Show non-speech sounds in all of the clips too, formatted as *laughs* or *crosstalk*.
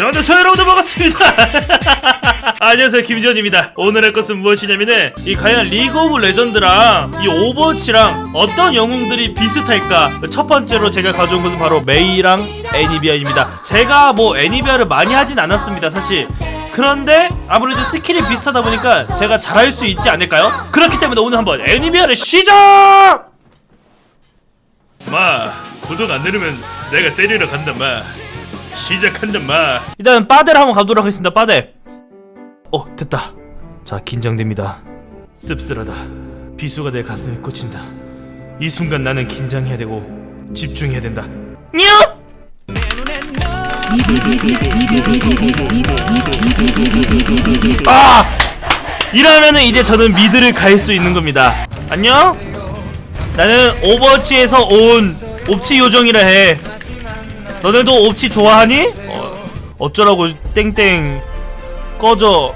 안녕하세요 여러분들 반갑습니다. *laughs* 안녕하세요 김지현입니다. 오늘 할 것은 무엇이냐면은 이 과연 리그 오브 레전드랑 이 오버워치랑 어떤 영웅들이 비슷할까? 첫 번째로 제가 가져온 것은 바로 메이랑 애니비아입니다. 제가 뭐 애니비아를 많이 하진 않았습니다 사실. 그런데 아무래도 스킬이 비슷하다 보니까 제가 잘할 수 있지 않을까요? 그렇기 때문에 오늘 한번 애니비아를 시작! 마 구독 안 누르면 내가 때리러 간다 마 시작한다 마. 일단 빠데를 한번 가도록 하겠습니다 빠데. 어 됐다. 자 긴장됩니다. 씁쓸하다. 비수가 내 가슴에 꽂힌다. 이 순간 나는 긴장해야 되고 집중해야 된다. 냐! 아! 이러면은 이제 저는 미드를 갈 수 있는 겁니다. 안녕? 나는 오버워치에서 온 옵치 요정이라 해 너네도 옵치 좋아하니? 어, 어쩌라고 땡땡 꺼져.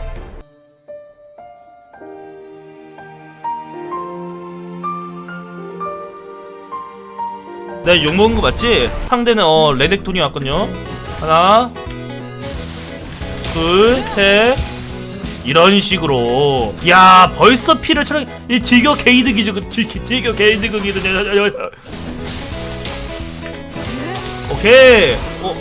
내가 욕먹은 거 맞지? 상대는 어 레넥톤이 왔거든요. 하나 둘셋. 이런 식으로. 야 벌써 피를 차려 이 디겨 게이드기죠 그 디- 디겨 게이드극이도 오케이. 어.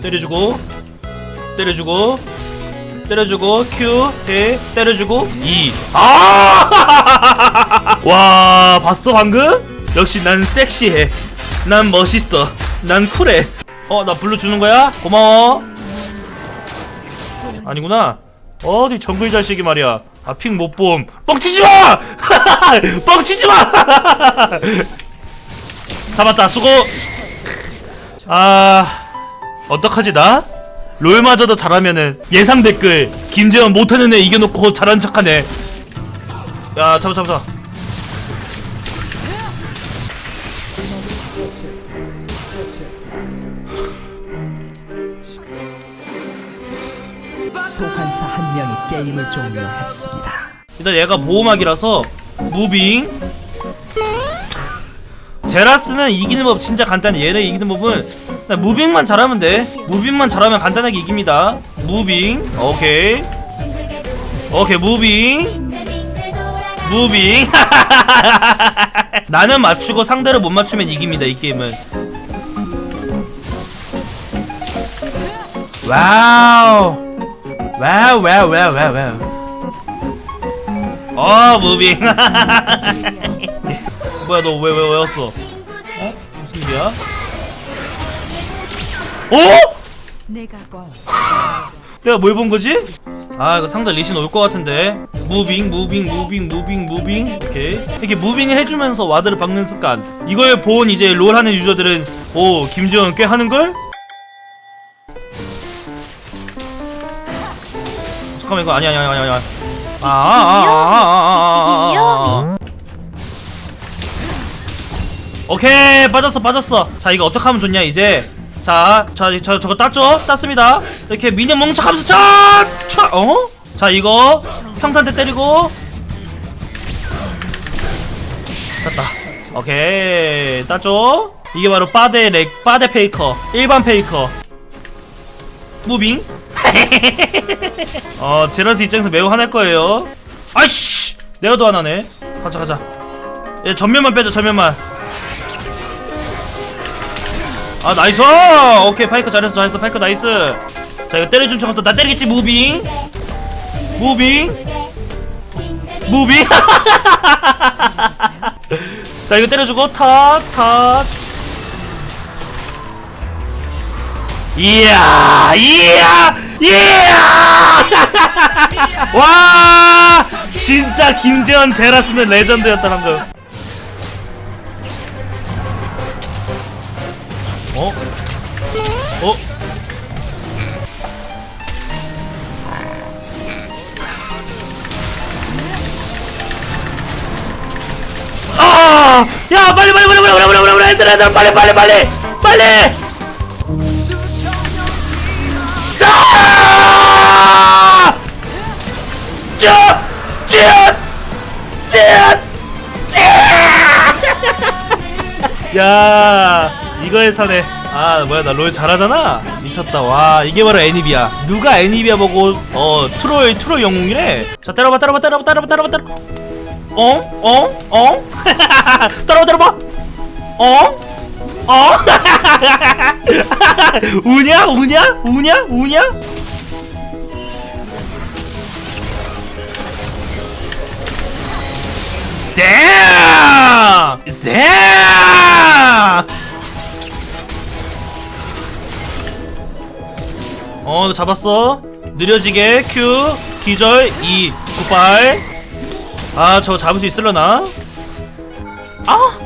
때려주고 때려주고 때려주고 Q 대 때려주고 E. 아! *laughs* 와 봤어 방금? 역시 난 섹시해. 난 멋있어. 난 쿨해. 어나 블루 주는 거야? 고마워. 아니구나. 어디 정글 자식이 말이야 아핑 못봄. 뻥치지 마! *laughs* 뻥치지 마! *laughs* 잡았다 수고. 아 어떡하지 나? 롤마저도 잘하면은 예상 댓글 김재현 못하는 애 이겨놓고 잘한 척하네. 야 잡아 잡아 잡아 소환사 한 명이 게임을 종료했습니다. 일단 얘가 보호막이라서 무빙. 제라스는 이기는 법 진짜 간단해. 얘를 이기는 법은 무빙만 잘하면 돼. 무빙만 잘하면 간단하게 이깁니다. 무빙. 오케이. 오케이 무빙. 무빙. *laughs* 나는 맞추고 상대를 못 맞추면 이깁니다 이 게임은. 와우 와우 와우 와우 와우 와우 어 무빙 *laughs* 뭐야 너 왜 왜왜 왔어 어? 무슨 일이야? 어? 내가 걸. 내가 뭘 본 거지? 아 이거 상대 리신 올 것 같은데 무빙 무빙 무빙 무빙 무빙 오케이 이렇게 무빙을 해주면서 와드를 박는 습관 이걸 본 이제 롤 하는 유저들은 오 김지현 꽤 하는걸? 잠깐만 이거 아니야 아니야 아니야 아니야. 아 아 아, 아, 아, 아, 아, 아, 아, 아, 아. 오케이 빠졌어 빠졌어. 자 이거 어떻게 하면 좋냐 이제. 자저 저 저거 땄죠? 땄습니다. 이렇게 미니 멍청하면서 차, 차, 어? 자 이거 평탄대 때리고 땄다. 오케이 땄죠? 이게 바로 빠데 렉 빠데 페이커 일반 페이커 무빙 *laughs* 어, 제라스 입장에서 매우 화날 거예요. 아이씨! 내가 더 화나네. 가자, 가자. 얘 전면만 빼자, 전면만. 아 나이스 오케이 파이크 잘했어 잘했어 파이크 나이스 자 이거 때려준 척하면서 나 때리겠지 무빙 무빙 무빙 *laughs* 자 이거 때려주고 탁탁 이야 이야 이야 와 진짜 김재현 제라스는 레전드였다 방금 어? 어? 아! 야, 빨리 빨리 빨리 빨리 빨리 빨리 빨리 얘들아 빨리 빨리 빨리 빨리! 아! 쭉! 쭉! 쭉! 쭉! 야 이거에 사네 아 뭐야 나 롤 잘하잖아 미쳤다 와 이게 바로 애니비야 누가 애니비야 보고 어 트롤 트롤 영웅이래 자 때려봐 때려봐 때려봐 때려봐 때려봐 때려봐 어? 어? 어? *laughs* 때려봐 때려봐 어? 어? *laughs* 우냐? 우냐? 우냐? 우냐? damn! 어, 너 잡았어. 느려지게 Q 기절 2 굿바이. 아, 저 잡을 수 있을려나? 아!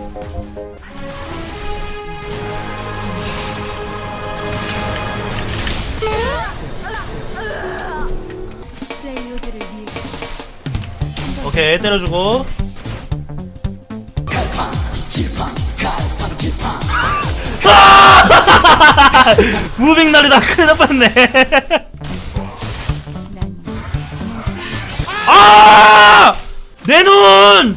오케이, 때려주고. 아! *laughs* 무빙 날이다. 큰일. 난 아! 내 눈!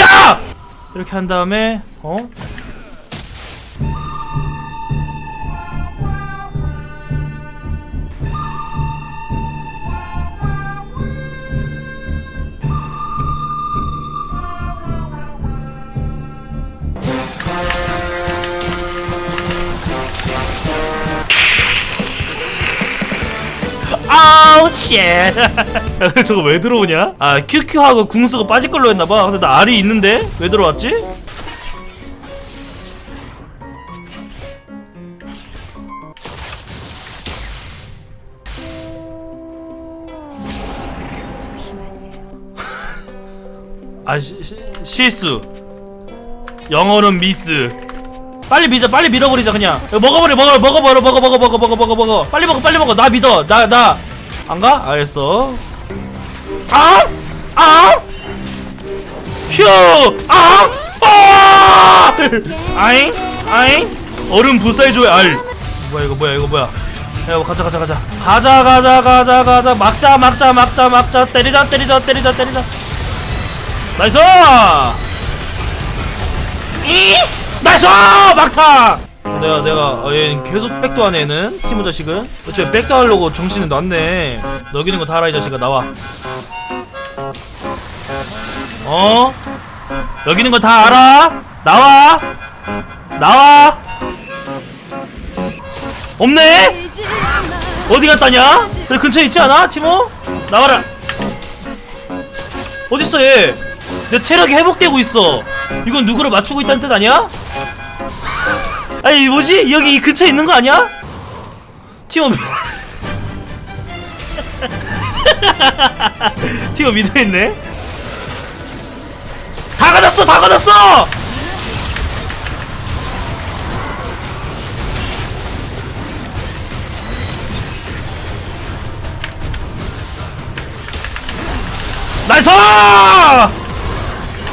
야! 이렇게 한 다음에 어? 쉣. 야, 근데 저거 왜 들어오냐? 아 QQ하고 궁수가 빠질 걸로 했나봐. 근데 나 알이 있는데 왜 들어왔지? *laughs* 아 시, 시, 실수. 영어는 미스. 빨리 밀자, 빨리 밀어버리자 그냥. 먹어버려, 먹어, 먹어버려, 먹어, 먹어, 먹어, 먹어, 먹어, 먹어. 빨리 먹어, 빨리 먹어. 나 믿어, 나, 나. 안 가? 알겠어. 아, 아, 휴, 아, 아, 아잉, 아잉. 얼음 불사해줘야 알. 뭐야 이거 뭐야 이거 뭐야. 야, 뭐 가자, 가자, 가자. 가자, 가자, 가자, 가자. 막자, 막자, 막자, 막자. 때리자, 때리자, 때리자, 때리자. 나이스! 이! 나이스! 막타! 내가 내가 어, 얘는 계속 백도 하네 얘는 티모 자식은 어째 백도 하려고 정신을 놨네 너기는 거 다 알아 이 자식아 나와 어? 여기는 거 다 알아? 나와 나와 없네? 어디 갔다냐? 여기 근처에 있지 않아 티모? 나와라 어딨어 얘? 내 체력이 회복되고 있어. 이건 누구를 맞추고 있다는 뜻 아니야? 아니 뭐지? 여기 이 근처에 있는 거 아니야? 팀원 팀원 미드 있네. 다 가졌어, 다 가졌어. 나이스!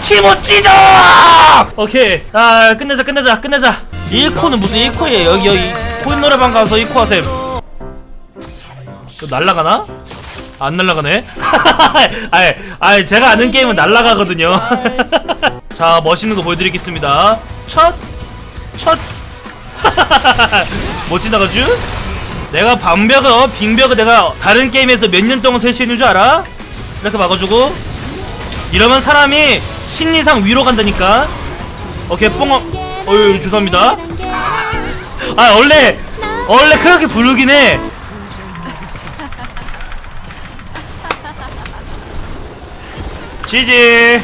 티모 찢어! 오케이. 아, 끝내자, 끝내자, 끝내자. 1코는 무슨 1코예요? 여기, 여기. 코인 노래방 가서 1코 하셈. 날라가나? 안 날라가네? *laughs* 아이, 아이, 제가 아는 게임은 날라가거든요. *laughs* 자, 멋있는 거 보여드리겠습니다. 첫, 첫. *laughs* 못 지나가죠? 내가 방벽을, 빙벽을 내가 다른 게임에서 몇 년 동안 설치해놓은 줄 알아? 이렇게 막아주고 이러면 사람이 심리상 위로 간다니까 오케이 뽕어 어유 죄송합니다. 아 원래 원래 그렇게 부르긴 해. 지지